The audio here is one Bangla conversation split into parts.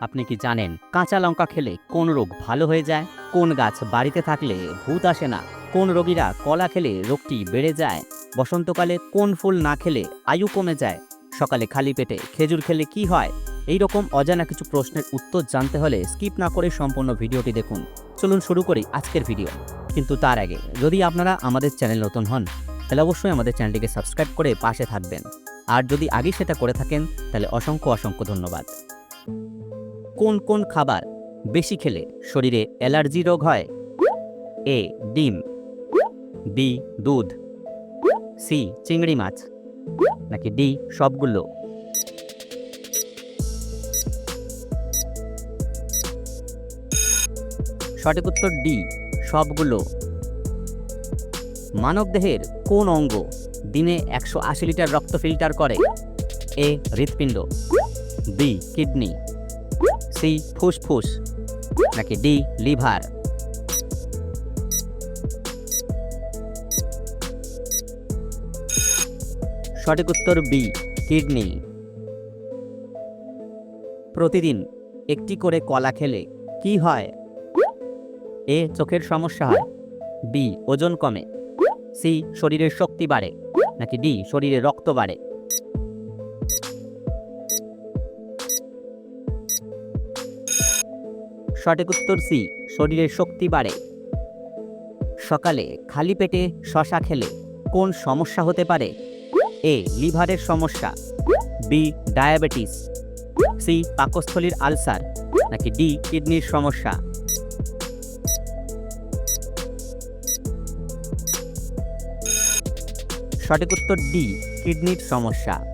আপনি কি জানেন কাঁচা লঙ্কা খেলে কোন রোগ ভালো হয়ে যায়? কোন গাছ বাড়িতে থাকলে ভূত আসে না? কোন রোগীরা কলা খেলে রোগটি বেড়ে যায়? বসন্তকালে কোন ফুল না খেলে আয়ু কমে যায়? সকালে খালি পেটে খেজুর খেলে কি হয়? এই রকম অজানা কিছু প্রশ্নের উত্তর জানতে হলে স্কিপ না করে সম্পূর্ণ ভিডিওটি দেখুন। চলুন শুরু করি আজকের ভিডিও। কিন্তু তার আগে, যদি আপনারা আমাদের চ্যানেল নতুন হন, তাহলে অবশ্যই আমাদের চ্যানেলটিকে সাবস্ক্রাইব করে পাশে থাকবেন। আর যদি আগে সেটা করে থাকেন, তাহলে অসংখ্য অসংখ্য ধন্যবাদ। কোন কোন খাবার বেশি খেলে শরীরে অ্যালার্জি রোগ হয়? এ, ডিম। বি, দুধ। সি, চিংড়ি মাছ। নাকি ডি, সবগুলো? সঠিক উত্তর ডি, সবগুলো। মানবদেহের কোন অঙ্গ দিনে একশো আশি লিটার রক্ত ফিল্টার করে? এ, হৃৎপিণ্ড। B, kidney. সি ফুসফুস নাকি ডি, লিভার? সঠিক উত্তর বি, কিডনি। প্রতিদিন একটি করে কলা খেলে কি হয়? এ, চোখের সমস্যা হয়। বি, ওজন কমে। সি, শরীরের শক্তি বাড়ে। নাকি ডি, শরীরে রক্ত বাড়ে। সঠিক উত্তর সি, শরীরের শক্তি বাড়ে। সকালে খালি পেটে শশা খেলে কোন সমস্যা হতে পারে? এ, লিভারের সমস্যা। B, diabetes. সি, পাকস্থলীর আলসার। নাকি ডি, কিডনির সমস্যা। সঠিক উত্তর ডি, কিডনির সমস্যা।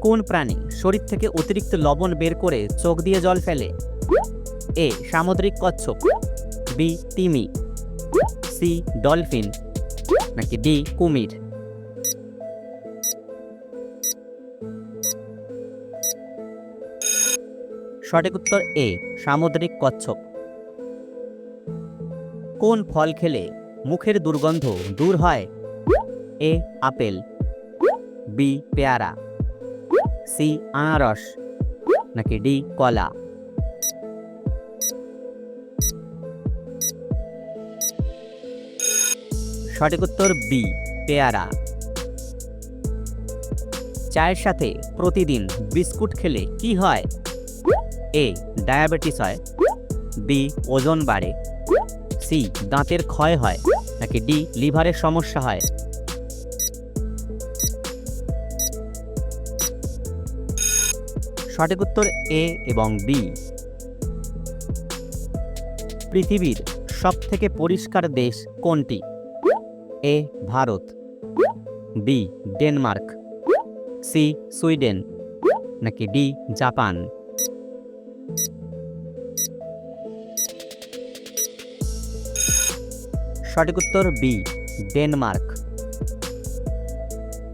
কোন প্রাণী শরীর থেকে অতিরিক্ত লবণ বের করে চোখ দিয়ে জল ফেলে? এ সামুদ্রিক কচ্ছপ বি তিমি সি ডলফিন, নাকি ডি কুমির? সঠিক উত্তর এ সামুদ্রিক কচ্ছপ। কোন ফল খেলে মুখের দুর্গন্ধ দূর হয়? এ আপেল বি পেয়ারা সি আনারস, নাকি ডি কলা? সঠিক উত্তর বি পেয়ারা। চায়ের সাথে প্রতিদিন বিস্কুট খেলে কি হয়? এ ডায়াবেটিস হয়। বি ওজন বাড়ে। সি দাঁতের ক্ষয় হয়। নাকি ডি লিভারের সমস্যা হয়। সঠিক উত্তর এ এবং বি পৃথিবীর সবথেকে পরিষ্কার দেশ কোনটি? A, Bharat. B, Denmark. C, Sweden. নাকি ডি, জাপান। সঠিক উত্তর বি, ডেনমার্ক।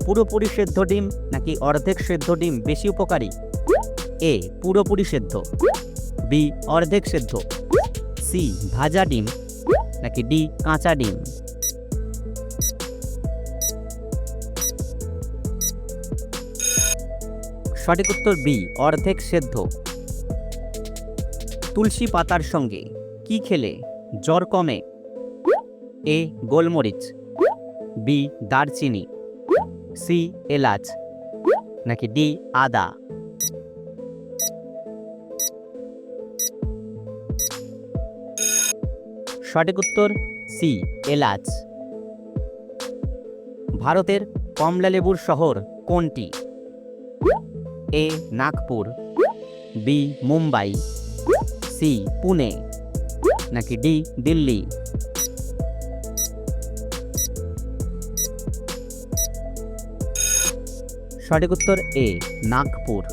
পুরোপুরি সেদ্ধ ডিম নাকি অর্ধেক সেদ্ধ ডিম বেশি উপকারী? এ, পুরোপুরি সেদ্ধ। বি, অর্ধেক সেদ্ধ। সি, ভাজা ডিম। নাকি ডি, কাঁচা ডিম। সঠিক উত্তর বি, অর্ধেক সেদ্ধ। তুলসী পাতার সঙ্গে কি খেলে জ্বর কমে? এ, গোলমরিচ। বি, দারচিনি। সি, এলাচ। নাকি ডি, আদা। সঠিক উত্তর সি, এলাচ। ভারতের কমলালেবুর শহর কোনটি? A Nagpur, B Mumbai, C Pune, নাকি ডি দিল্লি? সঠিক উত্তর এ, নাগপুর।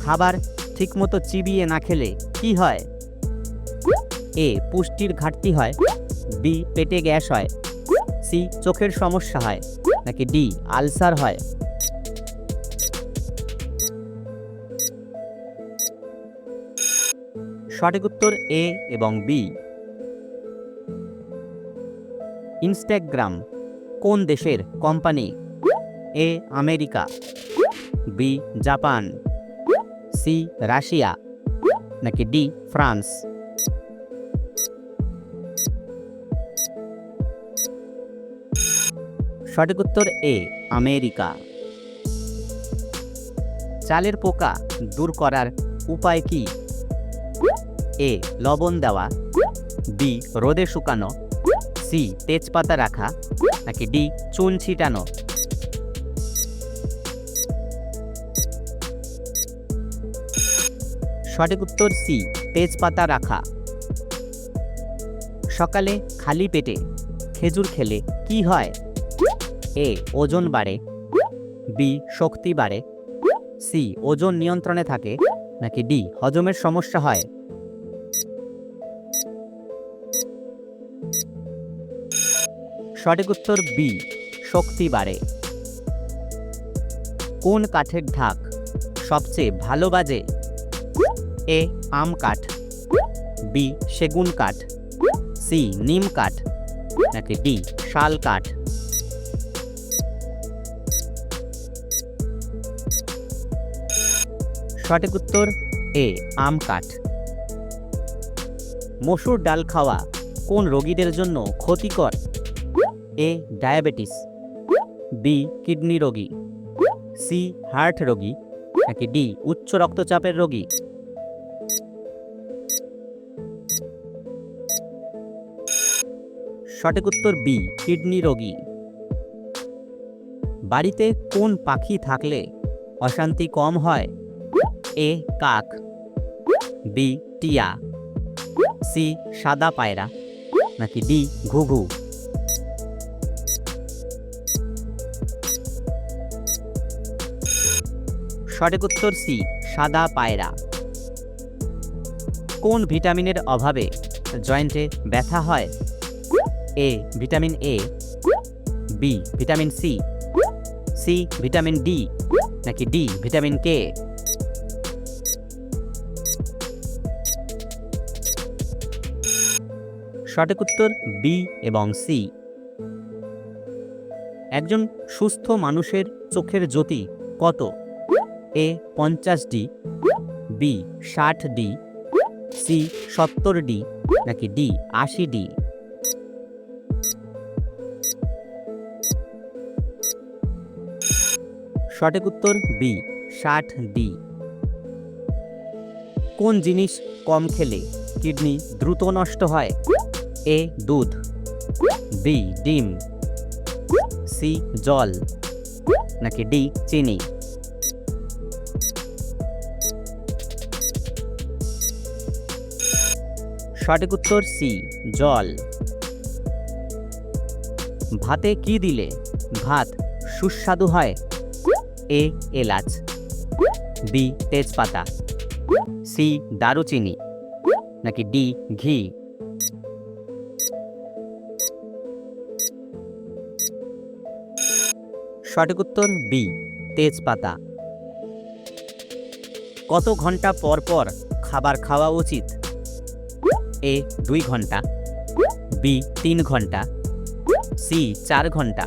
খাবার ঠিকমতো চিবিয়ে না খেলে কি হয়? এ, পুষ্টির ঘাটতি হয়। বি, পেটে গ্যাস হয়। সি, চোখের সমস্যা হয়। নাকি ডি, আলসার হয়। সঠিক উত্তর এ এবং বি। ইনস্টাগ্রাম, কোন দেশের company? A, America. B, Japan. C, Russia. নাকি ডি, ফ্রান্স। সঠিক উত্তর এ, আমেরিকা। চালের পোকা দূর করার উপায় কি? এ, লবণ দেওয়া, বি, রোদে শুকানো, সি, তেজপাতা রাখা, নাকি ডি, চুন ছিটানো। সঠিক উত্তর সি, তেজপাতা রাখা। সকালে খালি পেটে খেজুর খেলে কি হয়? এ, ওজন বাড়ে। বি, শক্তি বাড়ে। সি, ওজন নিয়ন্ত্রণে থাকে। নাকি ডি, হজমের সমস্যা হয়। সঠিক উত্তর বি, শক্তি বাড়ে। কোন কাঠের ঢাক সবচেয়ে ভালো বাজে? এ, আম কাঠ। বি, সেগুন কাঠ। সি, নিম কাঠ। নাকি ডি, শাল কাঠ। সঠিক উত্তর এ, আম কাঠ। মসুর ডাল খাওয়া কোন রোগীদের জন্য ক্ষতিকর? এ ডায়াবেটিস, বি কিডনি রোগী, সি হার্ট রোগী, নাকি ডি উচ্চ রক্তচাপের রোগী? সঠিক উত্তর বি, কিডনি রোগী। বাড়িতে কোন পাখি থাকলে অশান্তি কম হয়? এ, কাক। বি, টিয়া। সি, সাদা পায়রা। নাকি ডি, ঘুঘু। সঠিক উত্তর সি, সাদা পায়রা। কোন ভিটামিনের অভাবে জয়েন্টে ব্যথা হয়? A, vitamin A, B, vitamin C C, vitamin D, নাকি ডি, ভিটামিন কে? সঠিক উত্তর বি এবং সি। একজন সুস্থ মানুষের চোখের জ্যোতি কত? এ পঞ্চাশ ডি, বি ষাট ডি, সি সত্তর ডি, নাকি ডি আশি ডি? সঠিক উত্তর বি, ষাট ডি। কোন জিনিস কম খেলে কিডনি দ্রুত নষ্ট হয়? এ দুধ, বি ডিম, সি জল, নাকি ডি চিনি? সঠিক উত্তর সি জল। ভাতে কি দিলে ভাত সুস্বাদু হয়? এ, এলাচ। বি তেজপাতা। সি দারুচিনি। নাকি ডি ঘি? সঠিক উত্তর বি তেজপাতা। কত ঘণ্টা পর পর খাবার খাওয়া উচিত? এ দুই ঘণ্টা, বি তিন ঘণ্টা, সি চার ঘণ্টা,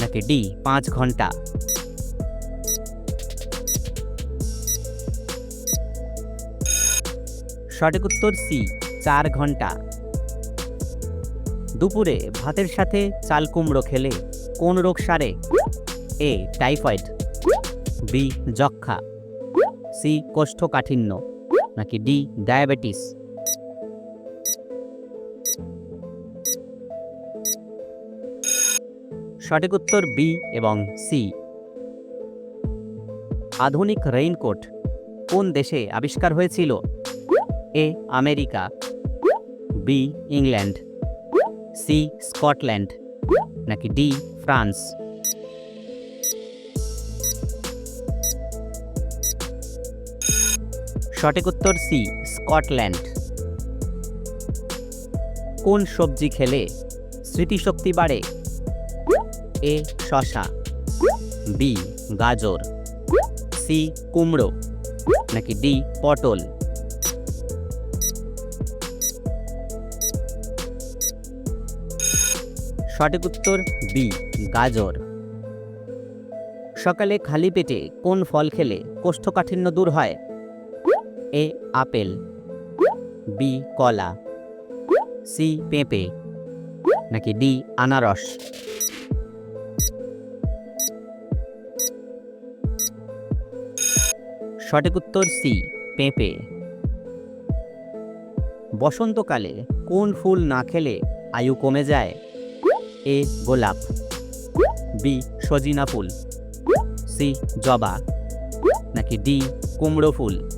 নাকি ডি পাঁচ ঘণ্টা। সঠিক উত্তর সি, চার ঘণ্টা। দুপুরে ভাতের সাথে চাল কুমড়ো খেলে কোন রোগ সারে? এ টাইফয়েড, বি যক্ষা সি কোষ্ঠকাঠিন্য, নাকি ডি ডায়াবেটিস? সঠিক উত্তর বি এবং সি। আধুনিক রেইনকোট কোন দেশে আবিষ্কার হয়েছিল? A, America. B, England. C, Scotland. নাকি ডি, ফ্রান্স। সঠিক উত্তর সি, স্কটল্যান্ড। কোন সবজি খেলে স্মৃতিশক্তি বাড়ে? এ শশা, বি গাজর, সি কুমড়ো, নাকি ডি পটল? সঠিক উত্তর বি, গাজর। সকালে খালি পেটে কোন ফল খেলে কোষ্ঠকাঠিন্য দূর হয়? এ, আপেল, বি, কলা, সি, পেঁপে, নাকি ডি, আনারস? সঠিক উত্তর সি, পেঁপে। বসন্তকালে কোন ফুল না খেলে আয়ু কমে যায়? এ, গোলাপ। বি, সজিনা ফুল। সি, জবা। নাকি ডি, কুমড়ো ফুল?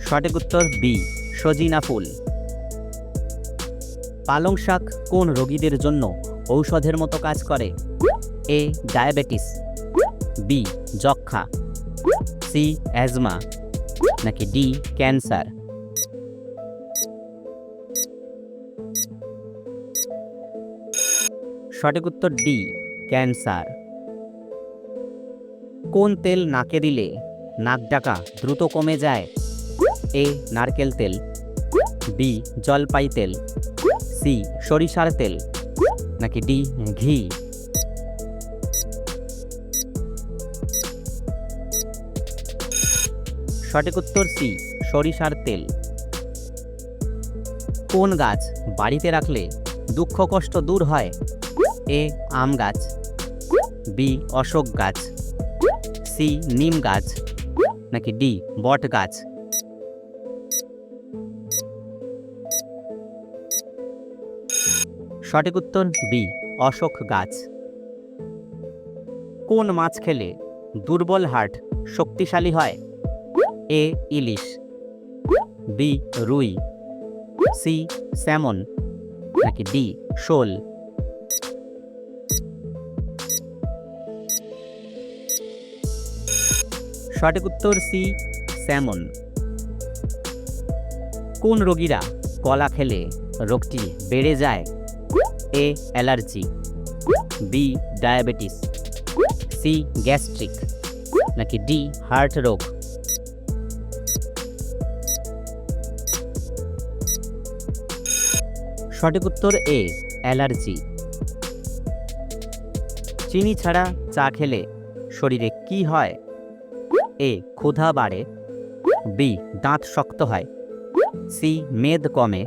সঠিক উত্তর বি, সজিনা ফুল। পালং শাক কোন রোগীদের জন্য ঔষধের মতো কাজ করে? এ ডায়াবেটিস বি যক্ষা সি অ্যাজমা নাকি ডি ক্যান্সার সঠিক উত্তর ডি ক্যান্সার কোন তেল নাকে দিলে নাক ডাকা দ্রুত কমে যায়? এ নারকেল তেল বি জলপাই তেল সি সরিষার তেল নাকি ডি ঘি সঠিক উত্তর সি, সরিষার তেল। কোন গাছ বাড়িতে রাখলে দুঃখ কষ্ট দূর হয়? এ, আম গাছ। বি, অশোক গাছ। সি, নিম গাছ। নাকি ডি, বট গাছ। সঠিক উত্তর বি, অশোক গাছ। কোন মাছ খেলে দুর্বল হার্ট শক্তিশালী হয়? এ ইলিশ, বি রুই, সি স্যামন, নাকি ডি শোল? সঠিক উত্তর সি স্যামন। কোন রোগীরা কলা খেলে রোগটি বেড়ে যায়? A allergy, B diabetes, C gastric, নাকি ডি হার্ট রোগ? সঠিক উত্তর এ অ্যালার্জি। চিনি ছাড়া চা খেলে শরীরে কি হয়? এ ক্ষুধা বাড়ে। বি দাঁত শক্ত হয়। সি মেদ কমে।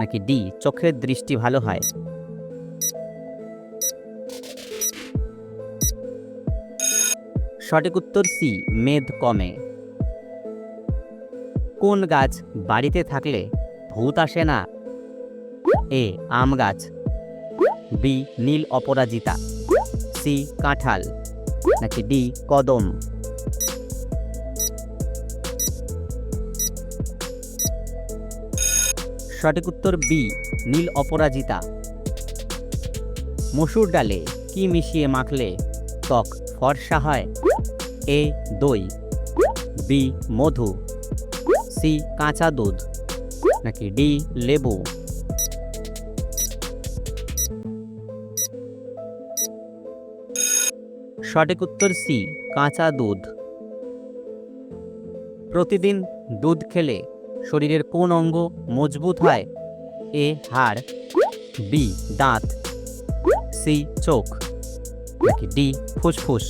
নাকি ডি চোখের দৃষ্টি ভালো হয়। সঠিক উত্তর সি মেদ কমে। কোন গাছ বাড়িতে থাকলে ভূত আসে না? এ, আম গাছ। বি, নীল অপরাজিতা। সি, কাঁঠাল। নাকি ডি, কদম। সঠিক উত্তর বি, নীল অপরাজিতা। মসুর ডালে কি মিশিয়ে মাখলে ত্বক ফর্সা হয়? এ, দই। বি, মধু। সি, কাঁচা দুধ। নাকি ডি, লেবু। সঠিক উত্তর সি, কাঁচা দুধ। প্রতিদিন দুধ খেলে শরীরের কোন অঙ্গ মজবুত হয়? এ, হাড়, বি, দাঁত, সি, চোখ, নাকি ডি, ফুসফুস?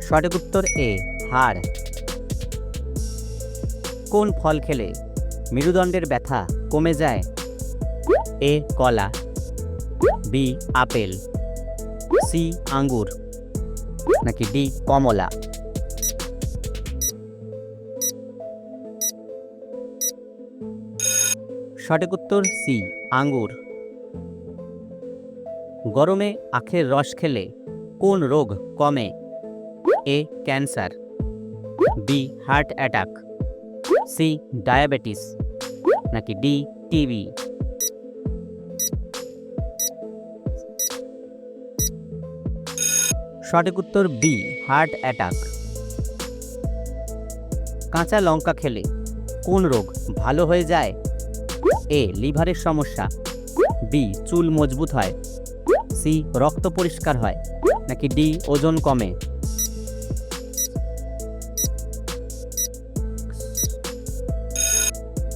সঠিক উত্তর এ, হাড়। কোন ফল খেলে মেরুদণ্ডের ব্যথা কমে যায়? এ কলা, বি আপেল, সি আঙ্গুর, নাকি ডি কমলা? সঠিক উত্তর সি, আঙ্গুর। গরমে আখের রস খেলে কোন রোগ কমে? A cancer, B heart attack, C diabetes, নাকি ডি টিবি? সঠিক উত্তর বি হার্ট অ্যাটাক কাঁচা লঙ্কা খেলে কোন রোগ ভালো হয়ে যায়? এ লিভারের সমস্যা। বি চুল মজবুত হয়। সি রক্ত পরিষ্কার হয়। নাকি ডি ওজন কমে?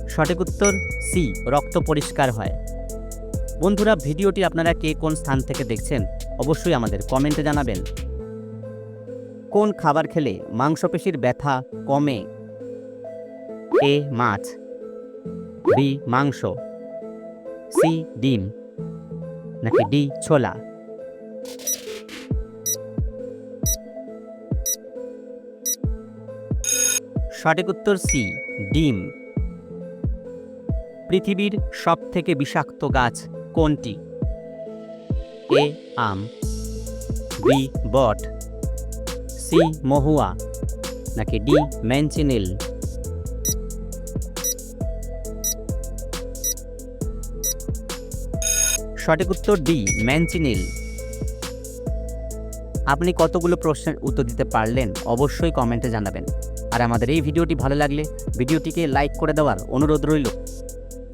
সঠিক উত্তর সি রক্ত পরিষ্কার হয়। বন্ধুরা, ভিডিওটি আপনারা কে কোন স্থান থেকে দেখছেন? অবশ্যই আমাদের কমেন্টে জানাবেন। কোন খাবার খেলে মাংসপেশির ব্যথা কমে? এ, মাছ। বি, মাংস। সি, ডিম। নাকি ডি, ছোলা? সঠিক উত্তর সি, ডিম। পৃথিবীর সবথেকে বিষাক্ত গাছ কোনটি? এ, আম। বি, বট। সি মহুয়া, নাকি ডি ম্যানচিনিল সঠিক উত্তর ডি ম্যানচিনিল আপনি কতগুলো প্রশ্নের উত্তর দিতে পারলেন অবশ্যই কমেন্টে জানাবেন। আর আমাদের এই ভিডিওটি ভালো লাগলে ভিডিওটিকে লাইক করে দেওয়ার অনুরোধ রইল।